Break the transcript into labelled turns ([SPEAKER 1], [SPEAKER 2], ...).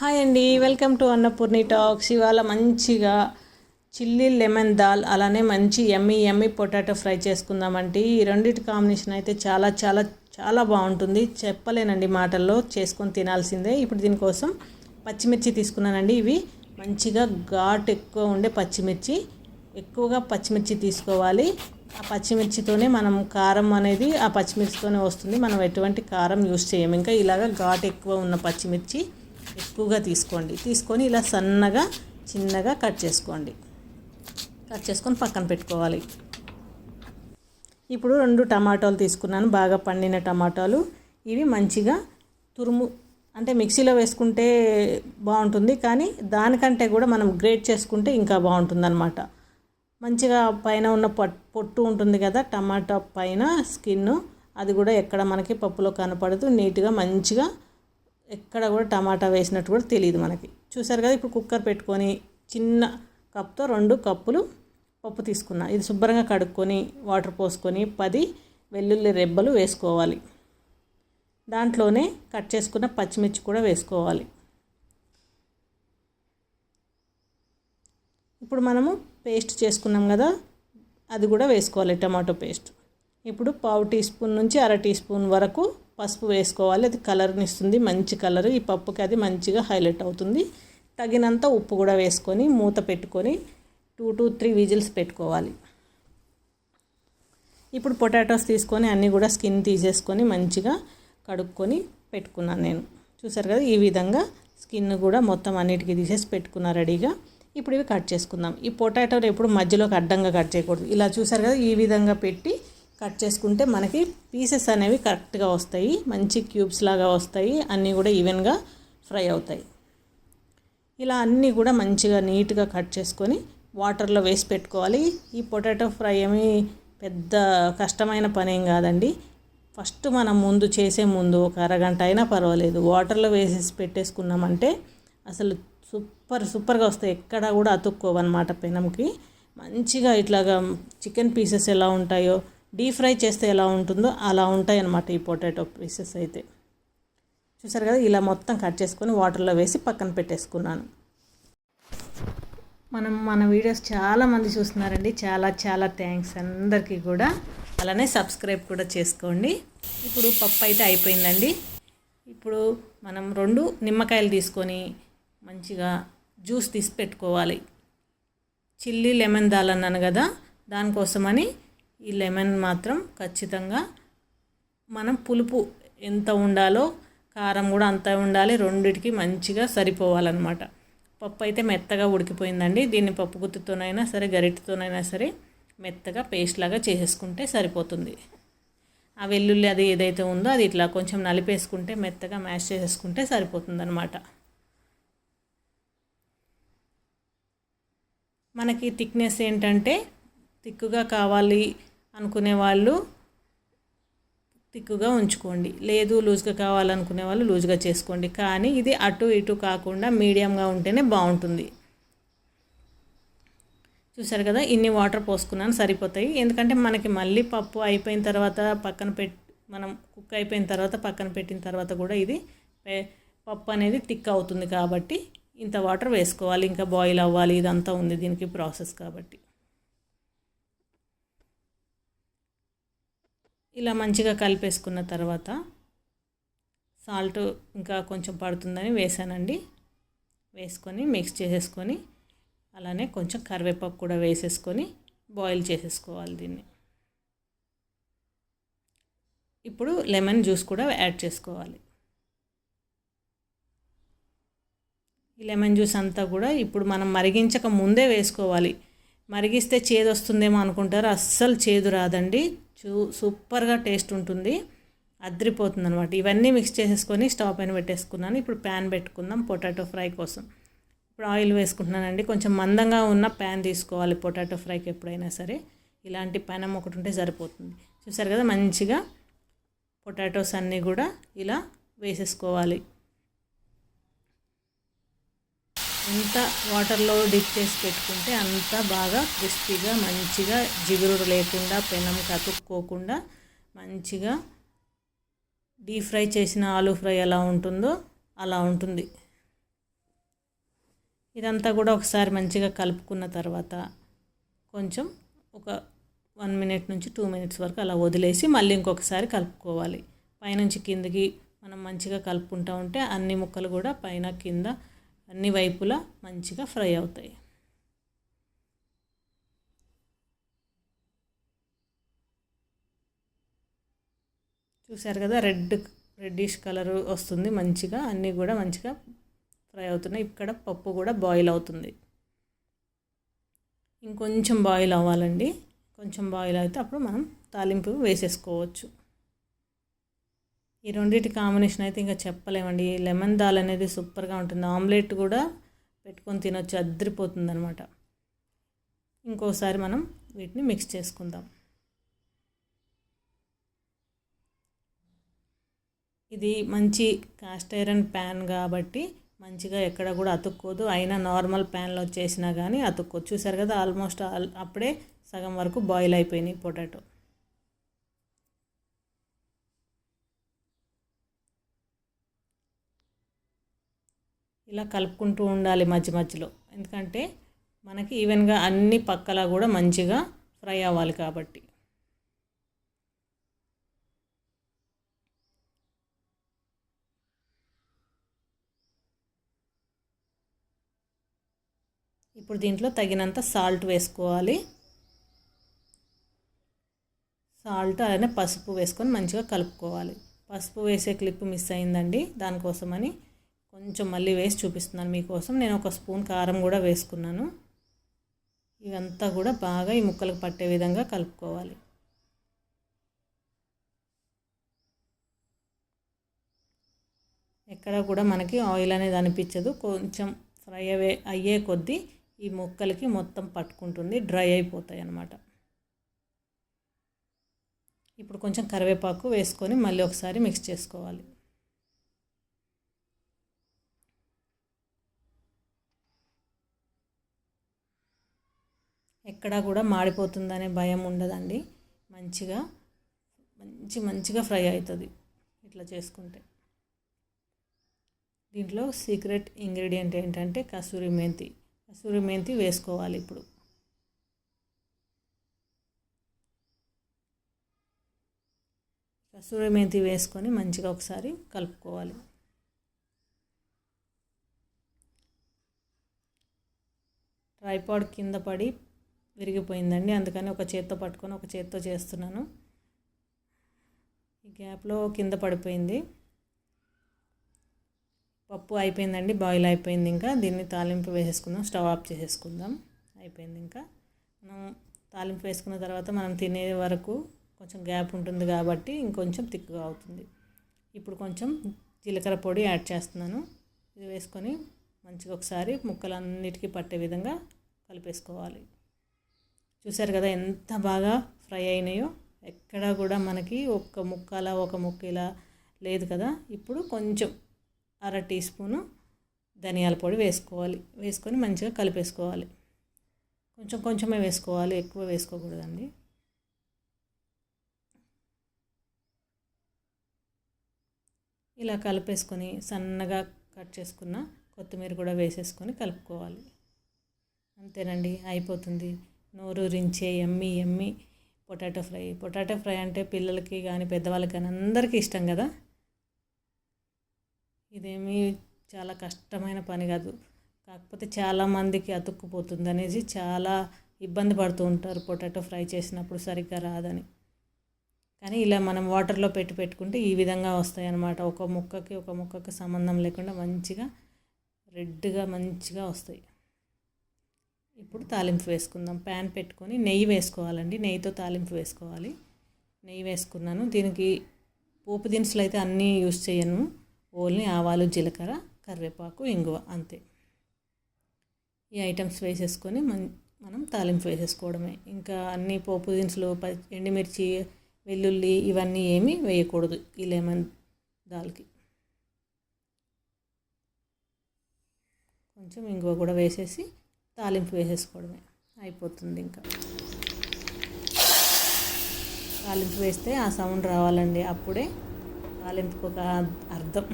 [SPEAKER 1] Hi అండి welcome to Annapurni talks ఇవాళ మంచిగా చిల్లీ లెమన్ దాల్ అలానే మంచి ఎమ్మి ఎమ్మి పొటాటో ఫ్రై చేసుకుందామండి ఈ రెండింటి కాంబినేషన్ అయితే చాలా చాలా చాలా బాగుంటుంది. చెప్పలేనండి మాటల్లో చేసుకొని తినాల్సిందే. ఇప్పుడు దీనికోసం పచ్చిమిర్చి తీసుకున్నానండి. ఇవి మంచిగా ఘాట్ ఎక్కువ ఉండే పచ్చిమిర్చి. ఎక్కువగా పచ్చిమిర్చి తీసుకోవాలి. ఆ పచ్చిమిర్చితోనే మనం కారం అనేది ఆ పచ్చిమిర్చితోనే వస్తుంది. మనం ఎటువంటి కారం యూస్ చేయము ఇంకా ఇలాగ ఘాట్ ఎక్కువ ఉన్న పచ్చిమిర్చి ఎక్కువగా తీసుకోండి. తీసుకొని ఇలా సన్నగా చిన్నగా కట్ చేసుకోండి. కట్ చేసుకొని పక్కన పెట్టుకోవాలి. ఇప్పుడు రెండు టమాటాలు తీసుకున్నాను. బాగా పండిన టమాటాలు. ఇవి మంచిగా తురుము అంటే మిక్సీలో వేసుకుంటే బాగుంటుంది. కానీ దానికంటే కూడా మనం గ్రేట్ చేసుకుంటే ఇంకా బాగుంటుంది అనమాట మంచిగా పైన ఉన్న పొట్టు ఉంటుంది కదా టమాటా పైన స్కిన్. అది కూడా ఎక్కడ మనకి పప్పులో కనపడదు. నీట్గా మంచిగా ఎక్కడ కూడా టమాటా వేసినట్టు కూడా తెలియదు మనకి. చూసారు కదా ఇప్పుడు కుక్కర్ పెట్టుకొని చిన్న కప్తో రెండు కప్పులు పప్పు తీసుకున్నా. ఇది శుభ్రంగా కడుక్కొని వాటర్ పోసుకొని పది వెల్లుల్లి రెబ్బలు వేసుకోవాలి. దాంట్లోనే కట్ చేసుకున్న పచ్చిమిర్చి కూడా వేసుకోవాలి. ఇప్పుడు మనము పేస్ట్ చేసుకున్నాం కదా అది కూడా వేసుకోవాలి టమాటో పేస్ట్. ఇప్పుడు పావు టీ స్పూన్ నుంచి అర టీ స్పూన్ వరకు పసుపు వేసుకోవాలి అది కలర్ని ఇస్తుంది మంచి కలర్. ఈ పప్పుకి అది మంచిగా హైలైట్ అవుతుంది. తగినంత ఉప్పు కూడా వేసుకొని మూత పెట్టుకొని టూ టు త్రీ విజిల్స్ పెట్టుకోవాలి. ఇప్పుడు పొటాటోస్ తీసుకొని అన్నీ కూడా స్కిన్ తీసేసుకొని మంచిగా కడుక్కొని పెట్టుకున్నాను నేను. చూసారు కదా ఈ విధంగా స్కిన్ కూడా మొత్తం అన్నిటికీ తీసేసి పెట్టుకున్నా రెడీగా. ఇప్పుడు ఇవి కట్ చేసుకుందాం. ఈ పొటాటోని ఎప్పుడు మధ్యలోకి అడ్డంగా కట్ చేయకూడదు. ఇలా చూసారు కదా ఈ విధంగా పెట్టి కట్ చేసుకుంటే మనకి పీసెస్ అనేవి కరెక్ట్గా వస్తాయి. మంచి క్యూబ్స్ లాగా వస్తాయి. అన్నీ కూడా ఈవెన్గా ఫ్రై అవుతాయి. ఇలా అన్నీ కూడా మంచిగా నీట్గా కట్ చేసుకొని వాటర్లో వేసి పెట్టుకోవాలి. ఈ పొటాటో ఫ్రై ఏమి పెద్ద కష్టమైన పని ఏం కాదండి. ఫస్ట్ మనం ముందు చేసే ముందు ఒక అరగంట అయినా పర్వాలేదు. వాటర్లో వేసేసి పెట్టేసుకున్నామంటే అసలు సూపర్ సూపర్గా వస్తాయి. ఎక్కడ కూడా అతుక్కోవన్నమాట పెనంకి. మంచిగా ఇట్లాగా చికెన్ పీసెస్ ఎలా ఉంటాయో డీప్ ఫ్రై చేస్తే ఎలా ఉంటుందో అలా ఉంటాయి అన్నమాట ఈ పొటాటో పీసెస్ అయితే. చూసారు కదా ఇలా మొత్తం కట్ చేసుకొని వాటర్లో వేసి పక్కన పెట్టేసుకున్నాను. మనం మన వీడియోస్ చాలామంది చూస్తున్నారండి. చాలా చాలా థ్యాంక్స్ అందరికీ కూడా. అలానే సబ్స్క్రైబ్ కూడా చేసుకోండి. ఇప్పుడు పప్పు అయితే అయిపోయిందండి. ఇప్పుడు మనం రెండు నిమ్మకాయలు తీసుకొని మంచిగా జ్యూస్ తీసి పెట్టుకోవాలి. చిల్లీ లెమన్ దాల్ అన్నాను కదా దానికోసమని ఈ లెమన్ మాత్రం ఖచ్చితంగా మనం పులుపు ఎంత ఉండాలో కారం కూడా అంత ఉండాలి రెండిటికి మంచిగా సరిపోవాలన్నమాట. పప్పు అయితే మెత్తగా ఉడికిపోయిందండి. దీన్ని పప్పు గుత్తుతోనైనా సరే గరిటెతోనైనా సరే మెత్తగా పేస్ట్ లాగా చేసేసుకుంటే సరిపోతుంది. ఆ వెల్లుల్లి అది ఏదైతే ఉందో అది ఇట్లా కొంచెం నలిపేసుకుంటే మెత్తగా మ్యాష్ చేసేసుకుంటే సరిపోతుందన్నమాట. మనకి థిక్నెస్ ఏంటంటే తిక్కుగా కావాలి అనుకునే వాళ్ళు తిక్కుగా ఉంచుకోండి. లేదు లూజ్గా కావాలనుకునే వాళ్ళు లూజ్గా చేసుకోండి. కానీ ఇది అటు ఇటు కాకుండా మీడియంగా ఉంటేనే బాగుంటుంది. చూసారు కదా ఇన్ని వాటర్ పోసుకున్నాను సరిపోతాయి. ఎందుకంటే మనకి మళ్ళీ పప్పు అయిపోయిన తర్వాత పక్కన పెట్ మనం కుక్ అయిపోయిన తర్వాత పక్కన పెట్టిన తర్వాత కూడా ఇది పప్పు అనేది టిక్ అవుతుంది కాబట్టి ఇంత వాటర్ వేసుకోవాలి. ఇంకా బాయిల్ అవ్వాలి. ఇదంతా ఉంది దీనికి ప్రాసెస్ కాబట్టి. ఇలా మంచిగా కలిపేసుకున్న తర్వాత సాల్ట్ ఇంకా కొంచెం పడుతుందని వేసానండి. వేసుకొని మిక్స్ చేసేసుకొని అలానే కొంచెం కరివేపాకు కూడా వేసేసుకొని బాయిల్ చేసేసుకోవాలి దీన్ని. ఇప్పుడు లెమన్ జ్యూస్ కూడా యాడ్ చేసుకోవాలి. ఈ లెమన్ జ్యూస్ అంతా కూడా ఇప్పుడు మనం మరిగించక ముందే వేసుకోవాలి. మరిగిస్తే చేదు వస్తుందేమో అనుకుంటారు. అస్సలు చేదు రాదండి. చూ సూపర్గా టేస్ట్ ఉంటుంది. అద్రిపోతుంది అనమాట ఇవన్నీ మిక్స్ చేసేసుకొని స్టవ్ పైన పెట్టేసుకున్నాను. ఇప్పుడు ప్యాన్ పెట్టుకుందాం పొటాటో ఫ్రై కోసం. ఇప్పుడు ఆయిల్ వేసుకుంటున్నానండి. కొంచెం మందంగా ఉన్న ప్యాన్ తీసుకోవాలి పొటాటో ఫ్రైకి ఎప్పుడైనా సరే. ఇలాంటి పెనం ఒకటి ఉంటే సరిపోతుంది. చూసారు కదా మంచిగా పొటాటోస్ అన్నీ కూడా ఇలా వేసేసుకోవాలి. ఎంత వాటర్లో డిప్ చేసి పెట్టుకుంటే అంత బాగా క్రిస్పీగా మంచిగా జిగురు లేకుండా పెనం కతుక్కోకుండా మంచిగా డీప్ ఫ్రై చేసిన ఆలూ ఫ్రై ఎలా ఉంటుందో అలా ఉంటుంది. ఇదంతా కూడా ఒకసారి మంచిగా కలుపుకున్న తర్వాత కొంచెం ఒక వన్ మినిట్ నుంచి టూ మినిట్స్ వరకు అలా వదిలేసి మళ్ళీ ఇంకొకసారి కలుపుకోవాలి. పైనుంచి కిందకి మనం మంచిగా కలుపుకుంటూ ఉంటే అన్ని ముక్కలు కూడా పైన కింద అన్ని వైపులా మంచిగా ఫ్రై అవుతాయి. చూసారు కదా రెడ్ రెడ్డిష్ కలర్ వస్తుంది మంచిగా అన్నీ కూడా మంచిగా ఫ్రై అవుతున్నాయి. ఇక్కడ పప్పు కూడా బాయిల్ అవుతుంది. ఇంకొంచెం బాయిల్ అవ్వాలండి. కొంచెం బాయిల్ అయితే అప్పుడు మనం తాలింపు వేసేసుకోవచ్చు. ఈ రెండింటి కాంబినేషన్ అయితే ఇంకా చెప్పలేమండి. లెమన్ దాల్ అనేది సూపర్గా ఉంటుంది. ఆమ్లెట్ కూడా పెట్టుకొని తినొచ్చు అద్దరిపోతుంది అనమాట ఇంకోసారి మనం వీటిని మిక్స్ చేసుకుందాం. ఇది మంచి కాస్ట్ ఐరన్ ప్యాన్ కాబట్టి మంచిగా ఎక్కడ కూడా అతుక్కోదు. అయినా నార్మల్ ప్యాన్లో చేసినా కానీ అతుక్కోదు చూసారు కదా ఆల్మోస్ట్ అప్పుడే సగం వరకు బాయిల్ అయిపోయినాయి పొటాటో. ఇలా కలుపుకుంటూ ఉండాలి మధ్య మధ్యలో. ఎందుకంటే మనకి ఈవెన్గా అన్ని పక్కలా కూడా మంచిగా ఫ్రై అవ్వాలి కాబట్టి. ఇప్పుడు దీంట్లో తగినంత సాల్ట్ వేసుకోవాలి. సాల్ట్ అలానే పసుపు వేసుకొని మంచిగా కలుపుకోవాలి. పసుపు వేసే క్లిప్ మిస్ అయిందండి. దానికోసమని కొంచెం మళ్ళీ వేసి చూపిస్తున్నాను మీకోసం. నేను ఒక స్పూన్ కారం కూడా వేసుకున్నాను. ఇవంతా కూడా బాగా ఈ ముక్కలకు పట్టే విధంగా కలుపుకోవాలి. ఎక్కడ కూడా మనకి ఆయిల్ అనేది అనిపించదు. కొంచెం ఫ్రై అవే అయ్యే కొద్దీ ఈ ముక్కలకి మొత్తం పట్టుకుంటుంది డ్రై అయిపోతాయి అన్నమాట. ఇప్పుడు కొంచెం కరివేపాకు వేసుకొని మళ్ళీ ఒకసారి మిక్స్ చేసుకోవాలి. ఎక్కడా కూడా మాడిపోతుందనే భయం ఉండదండి. మంచిగా మంచి మంచిగా ఫ్రై అవుతుంది ఇట్లా చేసుకుంటే. దీంట్లో సీక్రెట్ ఇంగ్రీడియంట్ ఏంటంటే కసూరి మెంతి. కసూరి మెంతి వేసుకోవాలి ఇప్పుడు. కసూరి మెంతి వేసుకొని మంచిగా ఒకసారి కలుపుకోవాలి. ట్రైపాడ్ కింద పడి విరిగిపోయిందండి. అందుకని ఒక చేత్తో పట్టుకొని ఒక చేత్తో చేస్తున్నాను. ఈ గ్యాప్లో కింద పడిపోయింది. పప్పు అయిపోయిందండి బాయిల్ అయిపోయింది ఇంకా. దీన్ని తాలింపు వేసేసుకుందాం స్టవ్ ఆఫ్ చేసేసుకుందాం. అయిపోయింది ఇంకా. మనం తాలింపు వేసుకున్న తర్వాత మనం తినే వరకు కొంచెం గ్యాప్ ఉంటుంది కాబట్టి ఇంకొంచెం తిక్కుగా అవుతుంది. ఇప్పుడు కొంచెం జీలకర్ర పొడి యాడ్ చేస్తున్నాను. ఇది వేసుకొని మంచిగా ఒకసారి ముక్కలన్నిటికీ పట్టే విధంగా కలిపేసుకోవాలి. చూసారు కదా ఎంత బాగా ఫ్రై అయినాయో? ఎక్కడా కూడా మనకి ఒక్క ముక్కలా ఒక ముక్క ఇలా లేదు కదా. ఇప్పుడు కొంచెం అర టీ స్పూను ధనియాల పొడి వేసుకోవాలి. వేసుకొని మంచిగా కలిపేసుకోవాలి. కొంచెం కొంచెమే వేసుకోవాలి. ఎక్కువ వేసుకోకూడదండి. ఇలా కలిపేసుకొని సన్నగా కట్ చేసుకున్న కొత్తిమీర కూడా వేసేసుకొని కలుపుకోవాలి. అంతేనండి. అయిపోతుంది. నోరు రించే ఎమ్మి ఎమ్మి పొటాటో ఫ్రై. పొటాటో ఫ్రై అంటే పిల్లలకి కానీ పెద్దవాళ్ళకి కానీ అందరికీ ఇష్టం కదా? ఇదేమీ చాలా కష్టమైన పని కాదు. కాకపోతే చాలామందికి అతుక్కుపోతుంది అనేసి చాలా ఇబ్బంది పడుతూ ఉంటారు పొటాటో ఫ్రై చేసినప్పుడు సరిగ్గా రాదని. కానీ ఇలా మనం వాటర్లో పెట్టి పెట్టుకుంటే ఈ విధంగా వస్తాయి అన్నమాట ఒక ముక్కకి ఒక ముక్కకి సంబంధం లేకుండా మంచిగా రెడ్గా మంచిగా వస్తాయి. ఇప్పుడు తాలింపు వేసుకుందాం. ప్యాన్ పెట్టుకొని నెయ్యి వేసుకోవాలండి. నెయ్యితో తాలింపు వేసుకోవాలి. నెయ్యి వేసుకున్నాను. దీనికి పోపు దినుసులు అయితే అన్నీ యూజ్ చేయను. ఓన్లీ ఆవాలు జీలకర్ర కరివేపాకు ఇంగువ అంతే. ఈ ఐటమ్స్ వేసేసుకొని మనం తాలింపు వేసేసుకోవడమే. ఇంకా అన్ని పోపు దినుసులు ఎండుమిర్చి వెల్లుల్లి ఇవన్నీ ఏమీ వేయకూడదు ఈ లెమన్ దాల్కి. కొంచెం ఇంగువ కూడా వేసేసి తాలింపు వేసేసుకోవడమే అయిపోతుంది ఇంకా. తాలింపు వేస్తే ఆ సౌండ్ రావాలండి అప్పుడే తాలింపుకు ఒక అర్థం.